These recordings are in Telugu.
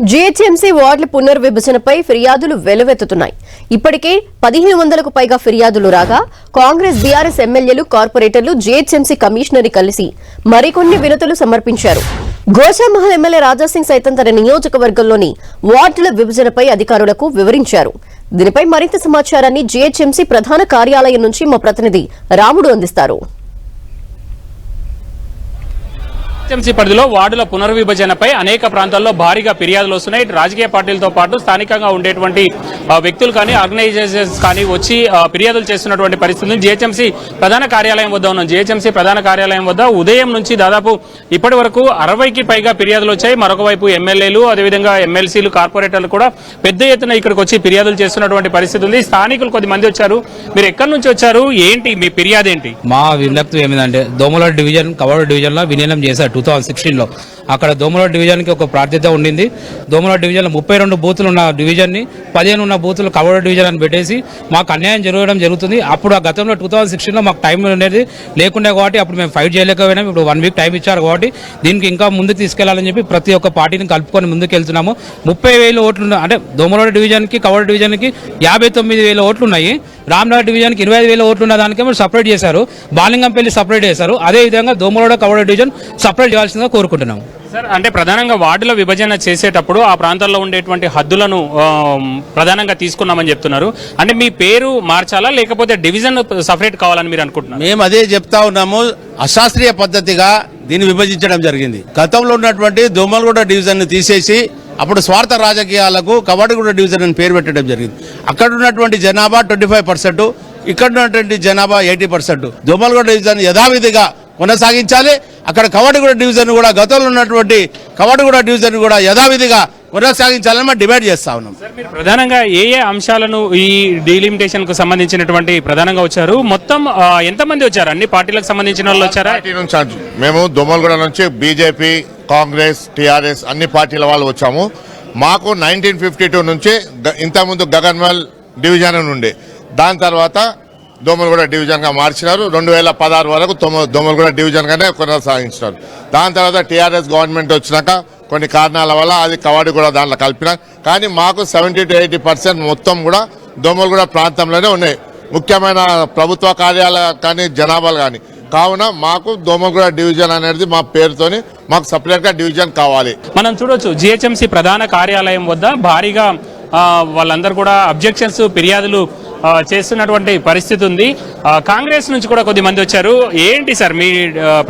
జీహెచ్ఎంసీ వార్డుల పునర్విభజనపై ఫిర్యాదులు వెలువెత్తుతున్నాయి. ఇప్పటికే పదిహేను వందలకు పైగా ఫిర్యాదులు రాగా కాంగ్రెస్ బీఆర్ఎస్ ఎమ్మెల్యేలు కార్పొరేటర్లు జీహెచ్ఎంసీ కమిషనర్ కలిసి మరికొన్ని వినతులు సమర్పించారు. గోషామహల్ ఎమ్మెల్యే రాజాసింగ్ సైతం తన నియోజకవర్గంలోని వార్డుల విభజనపై అధికారులకు వివరించారు. దీనిపై మరింత సమాచారాన్ని జీహెచ్ఎంసీ ప్రధాన కార్యాలయం నుంచి మా ప్రతినిధి రాముడు అందిస్తారు. టీఎంసీ పరిధిలో వార్డుల పునర్విభజనపై అనేక ప్రాంతాల్లో భారీగా ఫిర్యాదులు వస్తున్నాయి. రాజకీయ పార్టీలతో పాటు స్థానికంగా ఉండేటువంటి వ్యక్తులు కానీ ఆర్గనైజేషన్స్ కానీ వచ్చి ఫిర్యాదులు చేస్తున్నటువంటి పరిస్థితి జిహెచ్ఎంసీ ప్రధాన కార్యాలయం వద్ద ఉన్నాం. జిహెచ్ఎంసీ ప్రధాన కార్యాలయం వద్ద ఉదయం నుంచి దాదాపు ఇప్పటి వరకు అరవైకి పైగా ఫిర్యాదులు వచ్చాయి. మరొక వైపు ఎమ్మెల్యేలు అదేవిధంగా ఎమ్మెల్సీలు కార్పొరేటర్లు కూడా పెద్ద ఎత్తున ఇక్కడికి వచ్చి ఫిర్యాదులు చేస్తున్నటువంటి పరిస్థితి ఉంది. స్థానికులు కొద్ది మంది వచ్చారు. మీరు ఎక్కడి నుంచి వచ్చారు? ఏంటి? మీ ఫిర్యాదు ఏంటి మా విజ్ఞప్తి ఏమిటంటే దోమల డివిజన్ కవర్ డివిజన్లో విలీనం చేశారు. టూ థౌసండ్ సిక్స్టీన్లో అక్కడ దోమలో డివిజన్కి ఒక ప్రార్థ్యత ఉండింది. దోమల డివిజన్లో ముప్పై రెండు బూతులు ఉన్న డివిజన్ని పదిహేను ఉన్న బూతులు కవర్ డివిజన్ అని పెట్టేసి మాకు అన్యాయం జరగడం జరుగుతుంది. అప్పుడు ఆ గతంలో టూ థౌసండ్ సిక్స్టీన్లో మాకు టైం అనేది లేకుండే కాబట్టి అప్పుడు మేము ఫైట్ చేయలేకపోయినాం. ఇప్పుడు వన్ వీక్ టైం ఇచ్చారు కాబట్టి దీనికి ఇంకా ముందుకు తీసుకెళ్ళాలని చెప్పి ప్రతి ఒక్క పార్టీని కలుపుకొని ముందుకు వెళ్తున్నాము ముప్పై వేల ఓట్లు అంటే దోమలోడ డివిజన్కి కవర్ యాభై తొమ్మిది వేల ఓట్లు ఉన్నాయి. రామ్నగర్ డివిజన్కి ఇరవై ఐదు వేల ఓట్లు ఉన్న దానికేమో సపరేట్ చేశారు. బాలింగంపల్లి సపరేట్ చేశారు. అదే విధంగా దోమలోడ కవర్ డివిజన్ సపరేట్ చేయాల్సిందిగా కోరుకుంటున్నాము. సార్ అంటే ప్రధానంగా వార్డుల విభజన చేసేటప్పుడు ఆ ప్రాంతాల్లో ఉండేటువంటి హద్దులను ప్రధానంగా తీసుకున్నామని చెప్తున్నారు. అంటే మీ పేరు మార్చాలా లేకపోతే డివిజన్ సపరేట్ కావాలని మీరు అనుకుంటున్నారు? మేము అదే చెప్తా ఉన్నాము. అశాస్త్రీయ పద్ధతిగా దీన్ని విభజించడం జరిగింది. గతంలో ఉన్నటువంటి దోమలగూడ డివిజన్ని తీసేసి అప్పుడు స్వార్థ రాజకీయాలకు కవాడిగూడ డివిజన్ అని పేరు పెట్టడం జరిగింది. అక్కడ ఉన్నటువంటి జనాభా ట్వంటీ ఫైవ్ పర్సెంట్ ఇక్కడ ఉన్నటువంటి జనాభా ఎయిటీ పర్సెంట్. దోమలగూడ డివిజన్ యథావిధిగా కొనసాగించాలి. అక్కడ కవాడిగూడ డివిజన్ కూడా గతంలో ఉన్నటువంటి కవాడిగూడ డివిజన్ కూడా యథావిధిగా కొనసాగించాలని మేము డిమాండ్ చేస్తా ఉన్నాం. సార్ మీరు ప్రధానంగా ఏ ఏ అంశాలను ఈ డీలిమిటేషన్కు సంబంధించినటువంటి ప్రధానంగా వచ్చారు? మొత్తం ఎంతమంది వచ్చారు? అన్ని పార్టీలకు సంబంధించిన వాళ్ళు వచ్చారా? మేము దొమ్మలగూడ నుంచి బీజేపీ కాంగ్రెస్ టీఆర్ఎస్ అన్ని పార్టీల వాళ్ళు వచ్చాము. మాకు నైన్టీన్ ఫిఫ్టీ టూ నుంచి గ- ఇంతకుముందు గగన్మల్ డివిజన్ అని ఉండే దాని తర్వాత దోమలగూడ డివిజన్గా మార్చినారు. రెండు వేల పదహారు వరకు దోమలగూడ డివిజన్గానే కొనసాగించినారు. దాని తర్వాత టీఆర్ఎస్ గవర్నమెంట్ వచ్చినాక కొన్ని కారణాల వల్ల అది కవాడి కూడా దాంట్లో కలిపినారు. కానీ మాకు సెవెంటీ టు ఎయిటీ పర్సెంట్ మొత్తం కూడా దోమలగూడ ప్రాంతంలోనే ఉన్నాయి. ముఖ్యమైన ప్రభుత్వ కార్యాలయాలు కానీ జనాభాలు కానీ. కావున మాకు దోమగూడ డివిజన్ అనేది మా పేరుతోని మాకు సపరేట్గా డివిజన్ కావాలి. మనం చూడొచ్చు జిహెచ్ఎంసీ ప్రధాన కార్యాలయం వద్ద భారీగా వాళ్ళందరూ కూడా అబ్జెక్షన్స్ ఫిర్యాదులు చేస్తున్నటువంటి పరిస్థితి ఉంది. కాంగ్రెస్ నుంచి కూడా కొద్ది మంది వచ్చారు. ఏంటి సార్ మీ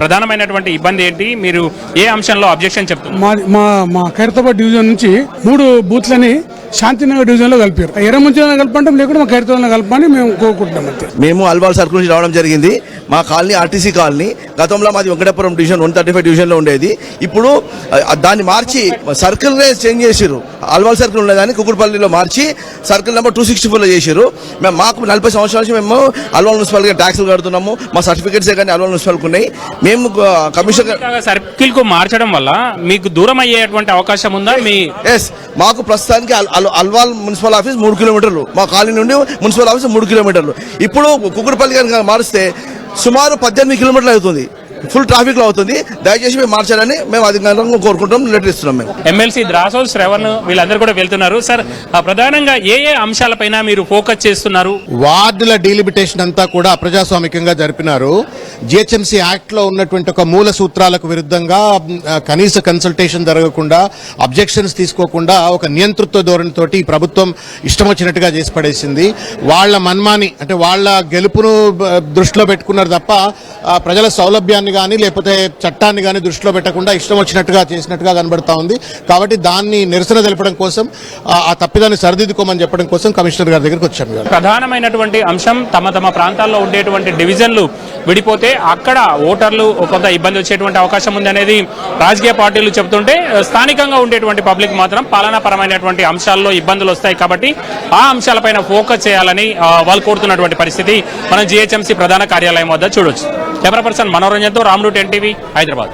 ప్రధానమైనటువంటి ఇబ్బంది ఏంటి? మీరు ఏ అంశంలో అబ్జెక్షన్ చెప్తున్నారు? మా మా మా ఖైరతాబాద్ డివిజన్ నుంచి మూడు బూత్లని శాంతినగర్ డివిజన్లో కలిపారు ఎర్రమంచిలో కలపంటాం లేకుంటే మా ఖైరతాబాద్లో కలపని మేము కోరుకుంటున్నాం అంతే. మేము అల్వాల్ సర్కిల్ నుంచి రావడం జరిగింది. మా కాలనీ ఆర్టీసీ కాలనీ గతంలో మాది Venkatapuram division one thirty five డివిజన్లో ఉండేది. ఇప్పుడు దాన్ని మార్చి సర్కిల్ చేంజ్ చేసిర్రు. అల్వాల్ సర్కిల్ ఉండేదాన్ని కుకుడుపల్లిలో మార్చి సర్కిల్ నెంబర్ టూ సిక్స్టీ ఫోర్లో చేసిర్రు. మేము మాకు నలభై సంవత్సరాల నుంచి మేము అల్వాల్ మున్సిపాలిటీగా ట్యాక్సులు కడుతున్నాము. మా సర్టిఫికేట్స్ కానీ అల్వాల్ మున్సిపాలిటీ ఉన్నాయి మేము కమిషన్ సర్కిల్కు మార్చడం వల్ల మీకు దూరం అయ్యేటువంటి అవకాశం ఉందా? మీ ఎస్ మాకు ప్రస్తుతానికి అల్వాల్ మున్సిపల్ ఆఫీస్ మూడు కిలోమీటర్లు. మా కాలనీ నుండి మున్సిపల్ ఆఫీస్ మూడు కిలోమీటర్లు. ఇప్పుడు కుకుడుపల్లి కనుక మారిస్తే సుమారు పద్దెనిమిది కిలోమీటర్లు అవుతుంది. ఫుల్ ట్రాఫిక్లో అవుతుంది. దయచేసి మేము మార్చాలని మేము అధికారంగా కోరుకుంటాం. లెటర్ ఇస్తున్నాం మేము. ఎమ్మెల్సీ ద్రాసోల్ శ్రవణ్ వీళ్ళందరూ కూడా వెళ్తున్నారు. సార్ ప్రధానంగా ఏ ఏ అంశాలపైన మీరు ఫోకస్ చేస్తున్నారు? వార్డుల డీలిమిటేషన్ అంతా కూడా అప్రజాస్వామికంగా జరిపినారు. జిహెచ్ఎంసీ యాక్ట్లో ఉన్నటువంటి ఒక మూల సూత్రాలకు విరుద్ధంగా కనీస కన్సల్టేషన్ జరగకుండా అబ్జెక్షన్స్ తీసుకోకుండా ఒక నియంతృత్వ ధోరణితోటి ఈ ప్రభుత్వం ఇష్టం వచ్చినట్టుగా చేసి పడేసింది. వాళ్ళ మన్మాని అంటే వాళ్ళ గెలుపును దృష్టిలో పెట్టుకున్నారు తప్ప ప్రజల సౌలభ్యాన్ని కానీ లేకపోతే చట్టాన్ని కానీ దృష్టిలో పెట్టకుండా ఇష్టం వచ్చినట్టుగా చేసినట్టుగా కనబడతా ఉంది. కాబట్టి దాన్ని నిరసన తెలపడం కోసం ఆ, తప్పిదాన్ని సరిదిద్దుకోమని చెప్పడం కోసం కమిషనర్ గారి దగ్గరికి వచ్చాము ప్రధానమైనటువంటి అంశం తమ తమ ప్రాంతాల్లో ఉండేటువంటి డివిజన్లు విడిపోతే అక్కడ ఓటర్లు కొంత ఇబ్బంది వచ్చేటువంటి అవకాశం ఉంది అనేది రాజకీయ పార్టీలు చెబుతుంటే స్థానికంగా ఉండేటువంటి పబ్లిక్ మాత్రం పాలనాపరమైనటువంటి అంశాల్లో ఇబ్బందులు వస్తాయి కాబట్టి ఆ అంశాలపైన ఫోకస్ చేయాలని వాళ్ళు కోరుతున్నటువంటి పరిస్థితి. మనం జిహెచ్ఎంసీ ప్రధాన కార్యాలయం వద్ద చూడొచ్చు. కెమెరా పర్సన్ మనోరంజన్తో రామ్డూట్ ఎన్టీవీ హైదరాబాద్.